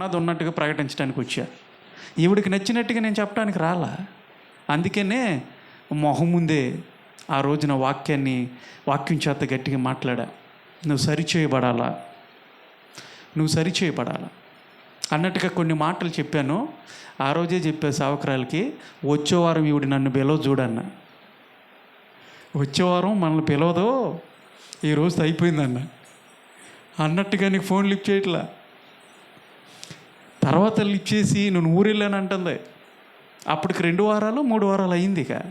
ఉన్నది ఉన్నట్టుగా ప్రకటించడానికి వచ్చా. ఈవిడికి నచ్చినట్టుగా నేను చెప్పడానికి రాలా. అందుకనే మొహం ముందే ఆ రోజున వాక్యాన్ని వాక్యం చేత గట్టిగా మాట్లాడా. నువ్వు సరిచేయబడాలా? నువ్వు సరిచేయబడాలా? అన్నట్టుగా కొన్ని మాటలు చెప్పాను. ఆ రోజే చెప్పే సావకరాలకి వచ్చే వారం ఈవిడ నన్ను పిలవ చూడన్న. వచ్చే వారం మనల్ని పిలవదు. ఈ రోజు అయిపోయిందన్న. అన్నట్టుగా నీకు ఫోన్ లిఫ్ట్ చేయట్లా? తర్వాత ఇచ్చేసి నేను ఊరెళ్ళాను అంటుంది. అప్పటికి రెండు వారాలు మూడు వారాలు అయింది ఇక.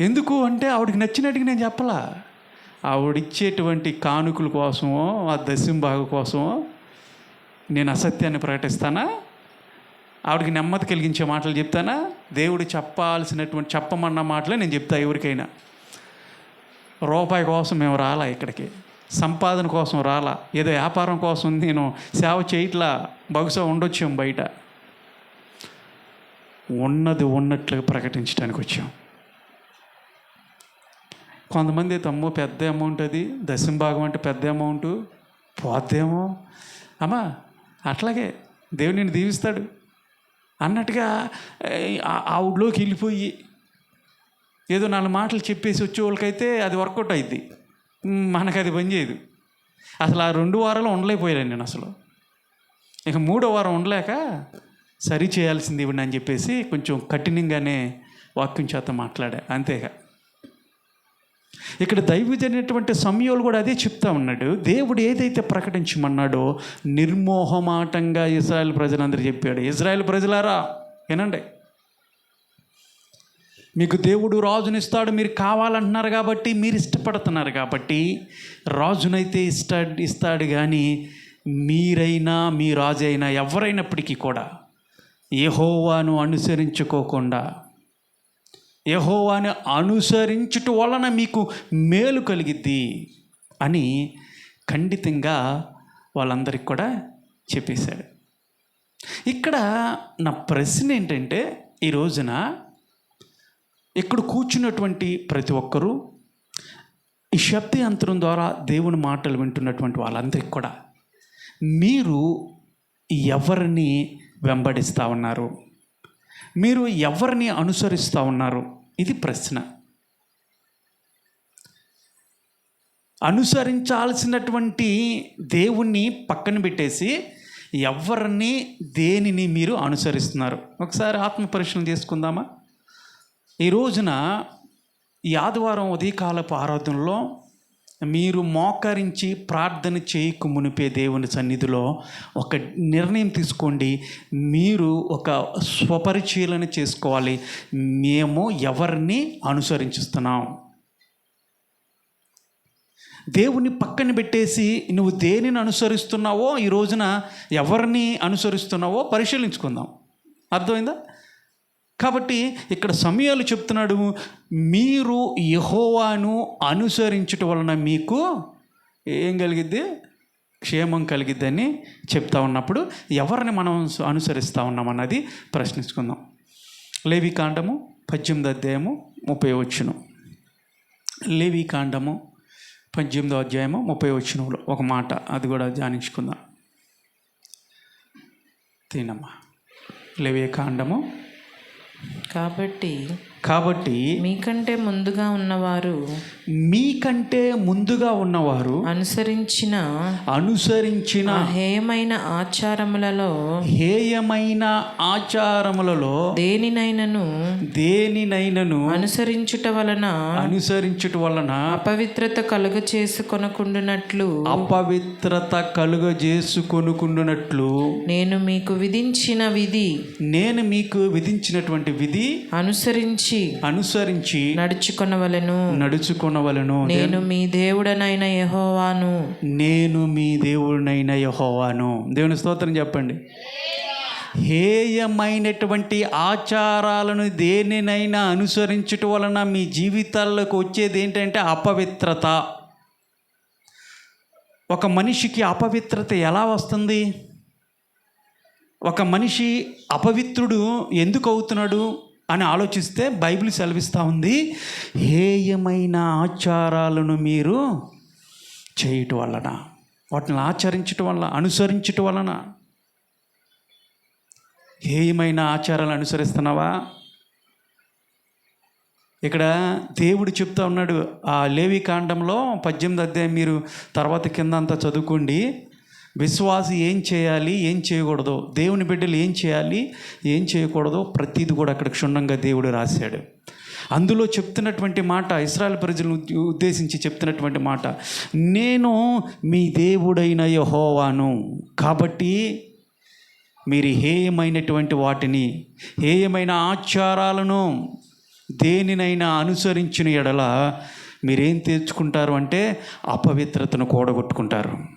ఎందుకు అంటే ఆవిడకి నచ్చినట్టుగా నేను చెప్పలా. ఆవిడిచ్చేటువంటి కానుకల కోసమో ఆ దశంబాగు కోసమో నేను అసత్యాన్ని ప్రకటిస్తానా? ఆవిడకి నెమ్మది కలిగించే మాటలు చెప్తానా? దేవుడు చెప్పాల్సినటువంటి చెప్పమన్న మాటలే నేను చెప్తా ఎవరికైనా. రూపాయి కోసం మేము రాలా ఇక్కడికి. సంపాదన కోసం రాలా. ఏదో వ్యాపారం కోసం నేను సేవ చేయట్లా బహుశా ఉండొచ్చాం బయట. ఉన్నది ఉన్నట్లుగా ప్రకటించడానికి వచ్చాం. కొంతమంది తమ్ము పెద్ద అమౌంట్ అది దశంభాగం అంటే పెద్ద అమౌంట్ పోద్దేమో. అమ్మా అట్లాగే దేవుడు నేను దీవిస్తాడు అన్నట్టుగా ఆ- ఆ వెళ్ళిపోయి ఏదో నాలుగు మాటలు చెప్పేసి వచ్చే వాళ్ళకైతే అది వర్కౌట్ అయింది మనకు అది పనిచేయదు అసలు ఆ రెండు వారాలు ఉండలేకపోయాను నేను అసలు. ఇక మూడో వారం ఉండలేక సరి చేయాల్సింది ఇవ్వండి అని చెప్పేసి కొంచెం కఠినంగానే వాక్యం చేత మాట్లాడా. అంతేగా ఇక్కడ దైవజనటువంటి సమయంలో కూడా అదే చెప్తా ఉన్నాడు. దేవుడు ఏదైతే ప్రకటించమన్నాడో నిర్మోహమాటంగా ఇజ్రాయెల్ ప్రజలందరూ చెప్పాడు. ఇజ్రాయెల్ ప్రజలారా? వినండి. మీకు దేవుడు రాజునిస్తాడు మీరు కావాలంటున్నారు కాబట్టి మీరు ఇష్టపడుతున్నారు కాబట్టి రాజునైతే ఇష్ట ఇస్తాడు కానీ మీరైనా మీ రాజు అయినా ఎవరైనప్పటికీ కూడా యహోవాను అనుసరించుకోకుండా యెహోవాను అనుసరించుట వలన మీకు మేలు కలిగిద్ది అని ఖండితంగా వాళ్ళందరికి కూడా చెప్పేశాడు. ఇక్కడ నా ప్రశ్న ఏంటంటే ఈ రోజున ఇక్కడ కూర్చున్నటువంటి ప్రతి ఒక్కరూ ఈ శబ్ద యంత్రం ద్వారా దేవుని మాటలు వింటున్నటువంటి వాళ్ళందరికీ కూడా మీరు ఎవరిని వెంబడిస్తూ ఉన్నారు? మీరు ఎవరిని అనుసరిస్తూ ఉన్నారు? ఇది ప్రశ్న. అనుసరించాల్సినటువంటి దేవుణ్ణి పక్కన పెట్టేసి ఎవరిని దేనిని మీరు అనుసరిస్తున్నారు? ఒకసారి ఆత్మ పరిశీలన చేసుకుందామా? ఈ రోజున ఈ ఆదివారం ఉదయకాలపు ఆరాధనలో మీరు మోకరించి ప్రార్థన చేయకు మునిపే దేవుని సన్నిధిలో ఒక నిర్ణయం తీసుకోండి. మీరు ఒక స్వపరిశీలన చేసుకోవాలి. మేము ఎవరిని అనుసరించుస్తున్నాం? దేవుని పక్కన పెట్టేసి నువ్వు దేనిని అనుసరిస్తున్నావో ఈ రోజున ఎవరిని అనుసరిస్తున్నావో పరిశీలించుకుందాం. అర్థమైందా? కాబట్టి ఇక్కడ సమయాలు చెప్తున్నాడు మీరు యహోవాను అనుసరించుట వలన మీకు ఏం కలిగిద్ది? క్షేమం కలిగిద్దని చెప్తా ఉన్నప్పుడు ఎవరిని మనం అనుసరిస్తూ ఉన్నామన్నది ప్రశ్నించుకుందాం. లేవి కాండము పద్దెనిమిది అధ్యాయము ముప్పై వచ్చును లేవి కాండము పద్దెనిమిదో అధ్యాయము ముప్పై వచ్చినప్పుడు ఒక మాట అది కూడా ధ్యానించుకుందాం. తినమ్మా. లేవి కాండము కాబట్టి కాబట్టి మీకంటే ముందుగా ఉన్నవారు మీకంటే ముందుగా ఉన్నవారు అనుసరించిన అనుసరించిన హేయమైన ఆచారములలో హేయమైన ఆచారములలో దేనినైనను దేనినైనను అనుసరించుట వలన అనుసరించుట వలన అపవిత్రత కలుగ చేసుకొనకుండునట్లు అపవిత్రత కలుగజేసుకొనుకుండునట్లు నేను మీకు విధించిన విధి నేను మీకు విధించినటువంటి విధి అనుసరించి అనుసరించి నడుచుకొనవలెను. నడుచుకొనవలను. నేను మీ దేవుడనైన యెహోవాను. నేను మీ దేవుడినైన యహోవాను. దేవుని స్తోత్రం చెప్పండి. హేయమైనటువంటి ఆచారాలను దేనినైనా అనుసరించటం వలన మీ జీవితాల్లోకి వచ్చేది ఏంటంటే అపవిత్రత. ఒక మనిషికి అపవిత్రత ఎలా వస్తుంది? ఒక మనిషి అపవిత్రుడు ఎందుకు అవుతున్నాడు? అని ఆలోచిస్తే బైబిల్ సెలవిస్తూ ఉంది హేయమైన ఆచారాలను మీరు చేయటం వలన. వాటిని ఆచరించటం వల్ల అనుసరించటం వలన. హేయమైన ఆచారాలు అనుసరిస్తున్నావా? ఇక్కడ దేవుడు చెప్తా ఉన్నాడు ఆ లేవి కాండంలో పద్దెనిమిది అధ్యాయం మీరు తర్వాత కింద అంతా చదువుకోండి. విశ్వాసి ఏం చేయాలి ఏం చేయకూడదు దేవుని బిడ్డలు ఏం చేయాలి ఏం చేయకూడదో ప్రతిది కూడా అక్కడ క్షుణ్ణంగా దేవుడు రాశాడు. అందులో చెప్తున్నటువంటి మాట ఇస్రాయల్ ప్రజలను ఉద్దేశించి చెప్తున్నటువంటి మాట నేను మీ దేవుడైన యహోవాను. కాబట్టి మీరు హేయమైనటువంటి వాటిని హేయమైన ఆచారాలను దేనినైనా అనుసరించిన ఎడల మీరేం తెచ్చుకుంటారు అంటే అపవిత్రతను కూడగొట్టుకుంటారు.